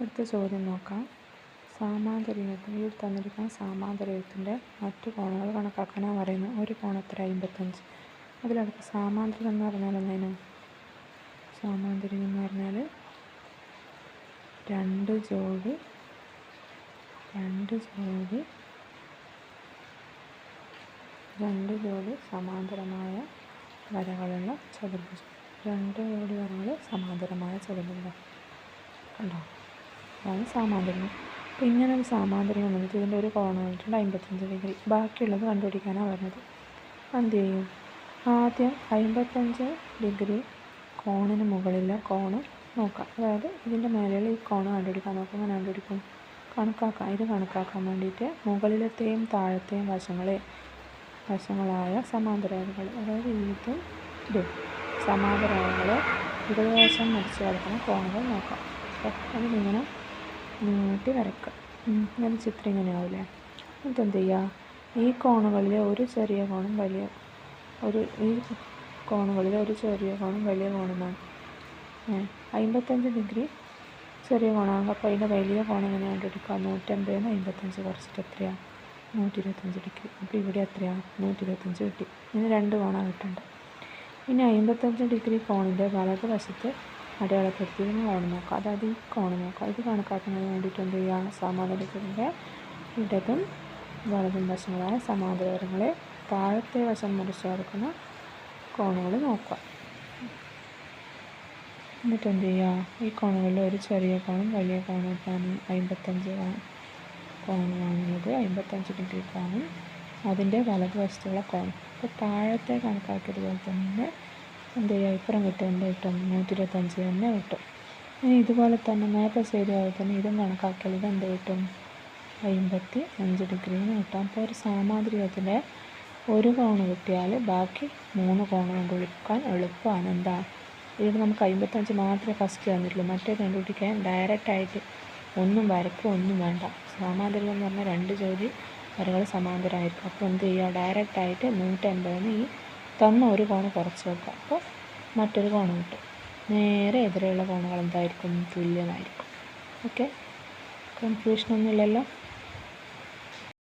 അടുത്ത ചോദ്യം നോക്കാം. സാമാന്തരികത്തിന് ഈ തന്നിരിക്കുന്ന സാമാന്തരികത്തിന്റെ മറ്റു കോണുകൾ കണക്കാക്കാനാണ് പറയുന്നത്. ഒരു കോണത്ര അമ്പത്തഞ്ച് അതിലടുത്ത് സാമാന്തരികം എന്ന് പറഞ്ഞാൽ എന്തേനു സാമാന്തരികം എന്ന് പറഞ്ഞാൽ രണ്ട് ജോഡി രണ്ട് ജോഡി രണ്ട് ജോഡി സമാന്തരമായ വരകളുള്ള ചതുർഭുജം. രണ്ട് ജോഡി വരകൾ സമാന്തരമായ ചതുർഭുജം. കണ്ടോ? അതാണ് സാമാന്തരികം അപ്പോൾ ഇങ്ങനെ ഒരു സാമാന്തരികം വന്നിട്ട് ഇതിന്റെ ഒരു കോണ് വന്നിട്ടുണ്ട് അമ്പത്തഞ്ച് ഡിഗ്രി ബാക്കിയുള്ളത് കണ്ടുപിടിക്കാനാണ് വരുന്നത് എന്ത് ചെയ്യും? ആദ്യം അമ്പത്തഞ്ച് ഡിഗ്രി കോണിന് മുകളിലെ കോണ് നോക്കാം. അതായത് ഇതിന്റെ മേലെയുള്ള ഈ കോണ് കണ്ടുപിടിക്കാൻ നോക്കാം അങ്ങനെ കണ്ടുപിടിക്കും? കണക്കാക്കാം. ഇത് കണക്കാക്കാൻ വേണ്ടിയിട്ട് മുകളിലത്തെയും താഴത്തെയും വശങ്ങളെ വശങ്ങളായ സമാന്തരകൾ അതായത് ഇതും ഇതും സമാന്തരകൾ ഇടതുവശം മുറിച്ച് കിടക്കുന്ന കോണുകൾ നോക്കാം. അപ്പോൾ അതിലിങ്ങനെ നീട്ടി വരയ്ക്കുക ഉം, ഇങ്ങനെ ചിത്രം ഇങ്ങനെ ആവില്ലേ എന്നിട്ട് എന്ത് ചെയ്യുക ഈ കോണുകളിലെ ഒരു ചെറിയ കോണും വലിയ ഒരു ഈ കോണുകളിലെ ഒരു ചെറിയ കോണും വലിയ കോണുമാണ്. അമ്പത്തഞ്ച് ഡിഗ്രി ചെറിയ കോണാണ്. അപ്പോൾ അതിന്റെ വലിയ കോൺ എങ്ങനെ കണ്ടെടുക്കുക നൂറ്റമ്പതിൽ അമ്പത്തഞ്ച് കുറച്ചിട്ട് എത്രയാണ് നൂറ്റി ഇരുപത്തഞ്ച് ഡിഗ്രി. അപ്പോൾ ഇവിടെ എത്രയാണ് നൂറ്റി ഇരുപത്തഞ്ച് കിട്ടി. ഇനി രണ്ട് കോണാണ് കിട്ടേണ്ടത്. ഇനി അമ്പത്തഞ്ച് ഡിഗ്രി കോണിന്റെ വലത് വശത്ത് അടയാളപ്പെടുത്തിയിരുന്ന കോൺ നോക്കുക അതായത് ഈ കോണ് നോക്കുക ഇത് കണക്കാക്കുന്നതിന് വേണ്ടിയിട്ട് എന്ത് ചെയ്യുക സമാന്തരത്തിന്റെ ഇടതും വലതും വശങ്ങളായ സമാന്തരങ്ങളെ താഴത്തെ വശം മുറിച്ച് കിടക്കുന്ന കോണുകൾ നോക്കുക. എന്നിട്ട് എന്ത് ചെയ്യുക? ഈ കോണുകളിൽ ഒരു ചെറിയ കോണും വലിയ കോണും ഇട്ടാണ് അമ്പത്തഞ്ച് കോണുകളാണുള്ളത് അമ്പത്തഞ്ച് ഡിഗ്രി കോണും അതിന്റെ വലതുവശത്തുള്ള കോൺ അപ്പോൾ താഴത്തെ കണക്കാക്കിയതുപോലെ തന്നെ എന്ത് ചെയ്യുക ഇപ്പുറം കിട്ടും എന്ത് കിട്ടും നൂറ്റി ഇരുപത്തഞ്ച് തന്നെ കിട്ടും. ഇനി ഇതുപോലെ തന്നെ നേരത്തെ ചെയ്ത പോലെ തന്നെ ഇതും കണക്കാക്കിയാൽ ഇത് എന്ത് കിട്ടും അമ്പത്തി അഞ്ച് ഡിഗ്രിന്ന് കിട്ടും. അപ്പോൾ ഒരു സാമാന്ത്രികത്തിന്റെ ഒരു കോണ് കിട്ടിയാൽ ബാക്കി മൂന്ന് കോണ് കൊണ്ട് കണ്ടുപിടിക്കാൻ എളുപ്പമാണ്. എന്താ? ഇതിന് നമുക്ക് അമ്പത്തഞ്ച് മാത്രമേ ഫസ്റ്റ് തന്നിട്ടുള്ളൂ മറ്റേ കണ്ടുപിടിക്കാൻ ഡയറക്റ്റായിട്ട് ഒന്നും വരക്കും ഒന്നും വേണ്ട. സാമാന്തരികം എന്ന് പറഞ്ഞാൽ രണ്ട് ജോലി വരകൾ സമാന്തരമായിരിക്കും. അപ്പോൾ എന്ത് ചെയ്യുക? ഡയറക്റ്റായിട്ട് നൂറ്റമ്പതിന് ഈ തന്ന ഒരു കോണ് കുറച്ച് വെക്കുക അപ്പോൾ മറ്റൊരു കോണ് കിട്ടും. നേരെ എതിരെയുള്ള കോണുകൾ എന്തായിരിക്കും? തുല്യമായിരിക്കും. ഓക്കെ കൺഫ്യൂഷനൊന്നുമില്ലല്ലോ